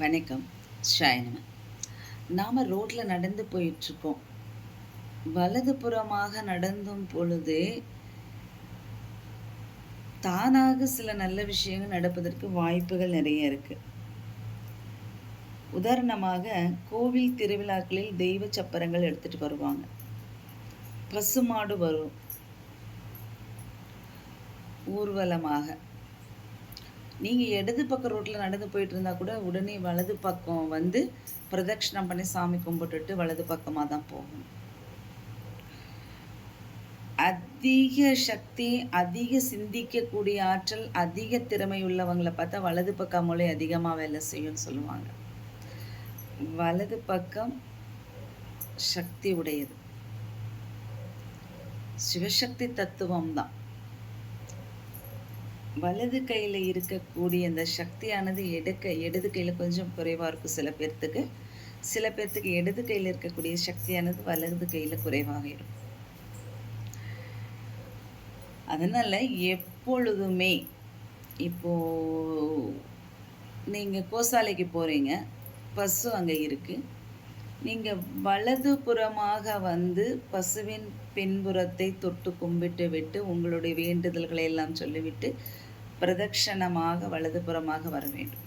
வணக்கம். ஷாயனம நாம் ரோட்டில் நடந்து போயிட்டுருக்கோம் வலதுபுறமாக நடந்தும் பொழுது தானாக சில நல்ல விஷயங்கள் நடப்பதற்கு வாய்ப்புகள் நிறைய இருக்குது உதாரணமாக கோவில் திருவிழாக்களில் தெய்வ சப்பரங்கள் எடுத்துகிட்டு வருவாங்க. பசுமாடு வரும். ஊர்வலமாக. நீங்கள் இடது பக்கம் ரோட்டில் நடந்து போயிட்டு இருந்தால் கூட உடனே வலது பக்கம் வந்து பிரதட்சணம் பண்ணி சாமி கும்பிட்டுட்டு வலது பக்கமாக தான் போகணும். அதிக சக்தி அதிக சிந்திக்கக்கூடிய ஆற்றல் அதிக திறமை உள்ளவங்களை பார்த்தா வலது பக்கம் மூளை அதிகமாக வேலை செய்யும்னு சொல்லுவாங்க. வலது பக்கம் சக்தி உடையது. சிவசக்தி தத்துவம் தான். வலது கையில் இருக்கக்கூடிய அந்த சக்தியானது எடுக்க இடது கையில் கொஞ்சம் குறைவாக இருக்கும் சில பேர்த்துக்கு. சில பேர்த்துக்கு இடது கையில் இருக்கக்கூடிய சக்தியானது வலது கையில் குறைவாக இருக்கும். அதனால் எப்பொழுதுமே இப்போ நீங்கள் கோசாலைக்கு போகிறீங்க பசு அங்கே இருக்குது நீங்கள் வலதுபுறமாக வந்து பசுவின் பின்புறத்தை தொட்டு கும்பிட்டு விட்டு உங்களுடைய வேண்டுதல்களை எல்லாம் சொல்லிவிட்டு பிரதட்சணமாக வலதுபுறமாக வர வேண்டும்.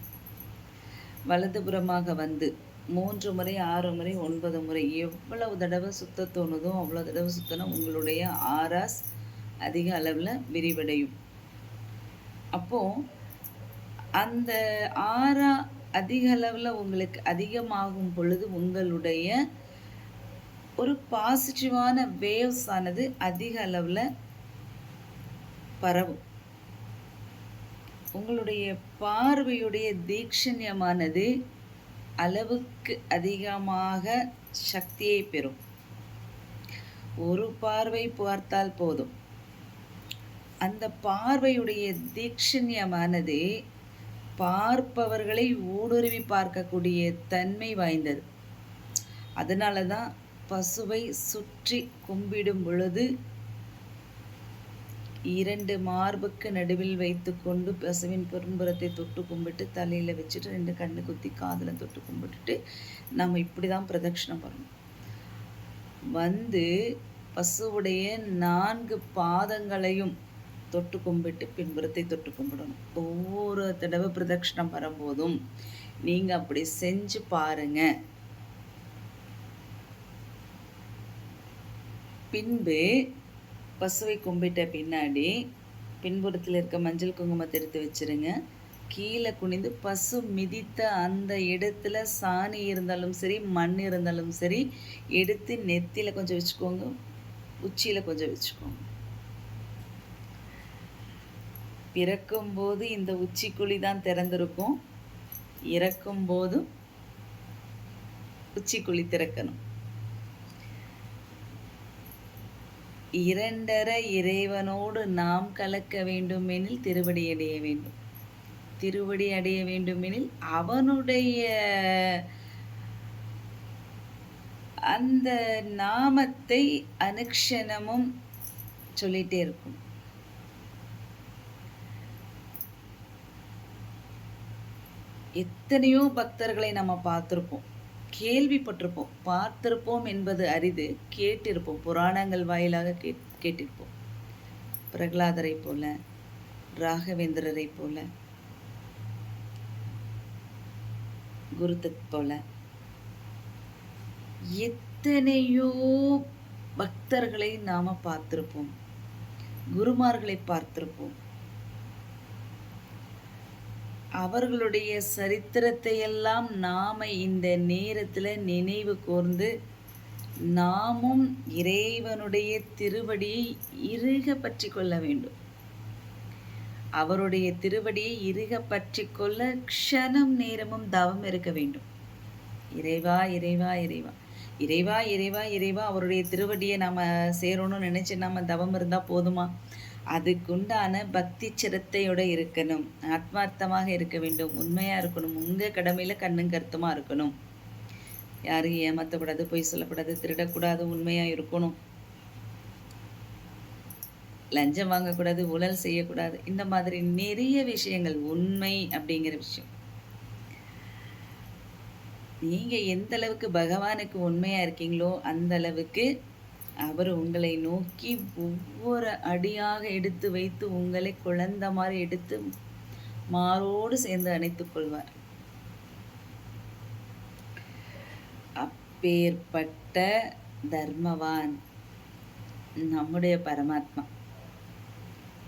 வலதுபுறமாக வந்து மூன்று முறை ஆறு முறை ஒன்பது முறை எவ்வளவு தடவை சுத்த தோணுதோ அவ்வளோ தடவை சுத்தணும் உங்களுடைய ஆராஸ் அதிக அளவில் விரிவடையும். அப்போது அந்த ஆறா அதிக அளவில் உங்களுக்கு அதிகமாகும் பொழுது உங்களுடைய ஒரு பாசிட்டிவான வேவ்ஸ் ஆனது அதிக அளவில் பரவும். உங்களுடைய பார்வையுடைய தீக்ஷண்யமானது அளவுக்கு அதிகமாக சக்தியை பெறும். ஒரு பார்வை பார்த்தால் போதும். அந்த பார்வையுடைய தீக்ஷண்யமானது பார்ப்பவர்களை ஊடுருவி பார்க்கக்கூடிய தன்மை வாய்ந்தது. அதனால தான் பசுவை சுற்றி கும்பிடும் பொழுது இரண்டு மார்புக்கு நடுவில் வைத்துக்கொண்டு பசுவின் பின்புறத்தை தொட்டு கும்பிட்டு தலையில் வச்சுட்டு ரெண்டு கண்ணு குத்தி காதில் தொட்டு கும்பிட்டுட்டு நம்ம இப்படி தான் பிரதட்சிணம் பண்ணணும். வந்து பசுவுடைய நான்கு பாதங்களையும் தொட்டு கும்பிட்டு பின்புறத்தை தொட்டு கும்பிடணும். ஒவ்வொரு தடவை பிரதட்சிணம் வரும்போதும் நீங்கள் அப்படி செஞ்சு பாருங்க. பின்பு பசுவை கும்பிட்ட பின்னாடி பின்புறத்தில் இருக்க மஞ்சள் குங்குமத்தை எடுத்து வச்சுருங்க. கீழே குனிந்து பசு மிதித்த அந்த இடத்துல சாணி இருந்தாலும் சரி மண் இருந்தாலும் சரி எடுத்து நெத்தியில் கொஞ்சம் வச்சுக்கோங்க. உச்சியில் கொஞ்சம் வச்சுக்கோங்க. பிறக்கும்போது இந்த உச்சிக்குழி தான் திறந்திருக்கும். இறக்கும் போதும் உச்சிக்குழி திறக்கணும். இரண்டர இறைவனோடு நாம் கலக்க வேண்டுமெனில் திருவடி அடைய வேண்டும். திருவடி அடைய வேண்டுமெனில் அவனுடைய அந்த நாமத்தை அனுக்ஷணமும் சொல்லிட்டே இருக்கும். எத்தனையோ பக்தர்களை நம்ம பார்த்துருப்போம். கேள்விப்பட்டிருப்போம். பார்த்திருப்போம் என்பது அரிது. கேட்டிருப்போம். புராணங்கள் வாயிலாக கே கேட்டிருப்போம். பிரகலாதரை போல ராகவேந்திரரை போல குருதத் போல எத்தனையோ பக்தர்களை நாம பார்த்திருப்போம். குருமார்களை பார்த்திருப்போம். அவர்களுடைய சரித்திரத்தை எல்லாம் நாம இந்த நேரத்தில் நினைவு கூர்ந்து நாமும் இறைவனுடைய திருவடியை இறுக பற்றி கொள்ள வேண்டும். அவருடைய திருவடியை இறுக பற்றி கொள்ள க்ஷணம் நேரமும் தவம் இருக்க வேண்டும். இறைவா இறைவா இறைவா. இறைவா இறைவா இறைவா அவருடைய திருவடியை நாம் சேரணும்னு நினச்சி நம்ம தவம் இருந்தால் போதுமா? அதுக்குண்டான பக்தி சிரத்தையோட இருக்கணும். ஆத்மார்த்தமாக இருக்க வேண்டும். உண்மையாக இருக்கணும். உங்கள் கடமையில் கண்ணும் கருத்துமாக இருக்கணும். யாரும் ஏமாற்றக்கூடாது பொய் சொல்லக்கூடாது திருடக்கூடாது உண்மையாக இருக்கணும். லஞ்சம் வாங்கக்கூடாது ஊழல் செய்யக்கூடாது. இந்த மாதிரி நிறைய விஷயங்கள் உண்மை அப்படிங்கிற விஷயம். நீங்க எந்த அளவுக்கு பகவானுக்கு உண்மையா இருக்கீங்களோ, அந்த அளவுக்கு அவர் உங்களை நோக்கி ஒவ்வொரு அடியாக எடுத்து வைத்து உங்களை குழந்தை மாதிரி எடுத்து மாரோடு சேர்ந்து அணைத்துக் கொள்வார். அப்பேற்பட்ட தர்மவான் நம்முடைய பரமாத்மா.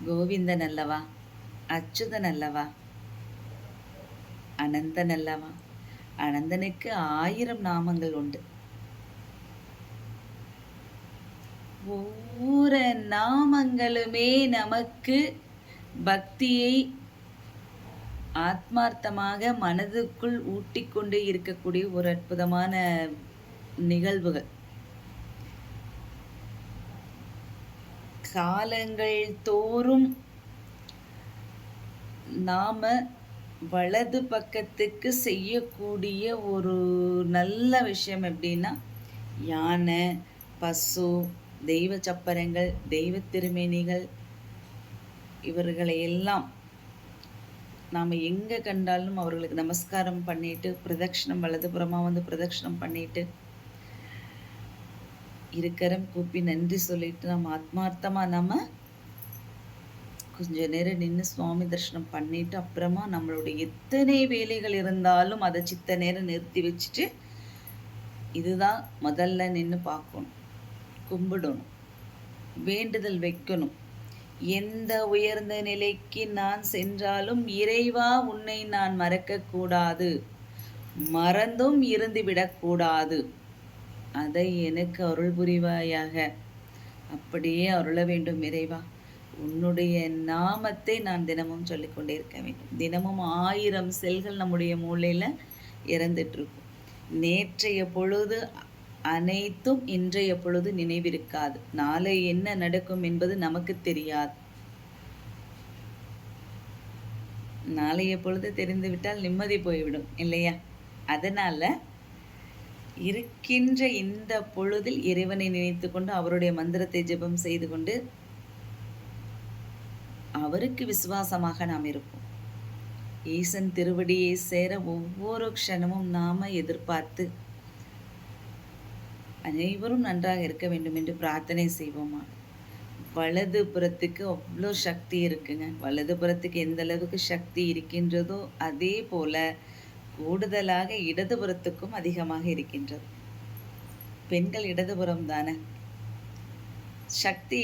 கோவிந்தன் அல்லவா? அச்சுதன் அல்லவா? அனந்தன் அல்லவா? அனந்தனுக்கு ஆயிரம் நாமங்கள் உண்டு. ஒவ்வொரு நாமங்களுமே நமக்கு பக்தியை ஆத்மார்த்தமாக மனதுக்குள் ஊட்டிக்கொண்டு இருக்கக்கூடிய ஒரு அற்புதமான நிகழ்வுகள். காலங்கள் தோறும் நாம வலது பக்கத்துக்கு செய்யக்கூடிய ஒரு நல்ல விஷயம் எப்படின்னா, யானை, பசு, தெய்வ சப்பரங்கள், தெய்வ திருமேனிகள் இவர்களை எல்லாம் நாம் எங்கே கண்டாலும் அவர்களுக்கு நமஸ்காரம் பண்ணிட்டு, பிரதட்சணம் வலதுபுறமாக வந்து பிரதட்சணம் பண்ணிட்டு, இருக்கரம் கூப்பி நன்றி சொல்லிட்டு நம்ம ஆத்மார்த்தமாக நம்ம கொஞ்ச நேரம் நின்று சுவாமி தரிசனம் பண்ணிட்டு, அப்புறமா நம்மளுடைய எத்தனை வேலைகள் இருந்தாலும் அதை சித்த நேரம் நிறுத்தி வச்சுட்டு, இதுதான் முதல்ல நின்று பார்க்கணும். கும்பிடணும். வேண்டுதல் வைக்கணும். எந்த உயர்ந்த நிலைக்கு நான் சென்றாலும், இறைவா உன்னை நான் மறக்கக்கூடாது மறந்தும் இருந்துவிடக்கூடாது அதை எனக்கு அருள் புரிவாயாக. அப்படியே அருள வேண்டும் இறைவா. உன்னுடைய நாமத்தை நான் தினமும் சொல்லிக்கொண்டே இருக்க வேண்டும். தினமும் ஆயிரம் செல்கள் நம்முடைய மூளையில் இறந்துட்டு இருக்கும். நேற்றைய பொழுது அனைத்தும் இன்றைய பொழுது நினைவிருக்காது. நாளை என்ன நடக்கும் என்பது நமக்கு தெரியாது. நாளைய பொழுது தெரிந்துவிட்டால் நிம்மதி போய்விடும் இல்லையா? அதனால இருக்கின்ற இந்த பொழுதில் இறைவனை நினைத்துக்கொண்டு அவருடைய மந்திரத்தை ஜெபம் செய்து கொண்டு அவருக்கு விசுவாசமாக நாம் இருப்போம். ஈசன் திருவடியை சேர ஒவ்வொரு க்ஷணமும் நாம எதிர்பார்த்து அனைவரும் நன்றாக இருக்க வேண்டும் என்று பிரார்த்தனை செய்வோமா? வலது புறத்துக்கு அவ்வளோ சக்தி இருக்குங்க. வலது புறத்துக்கு எந்த அளவுக்கு சக்தி இருக்கின்றதோ, அதே போல கூடுதலாக இடதுபுறத்துக்கும் அதிகமாக இருக்கின்றது. பெண்கள் இடதுபுறம் தானே சக்தி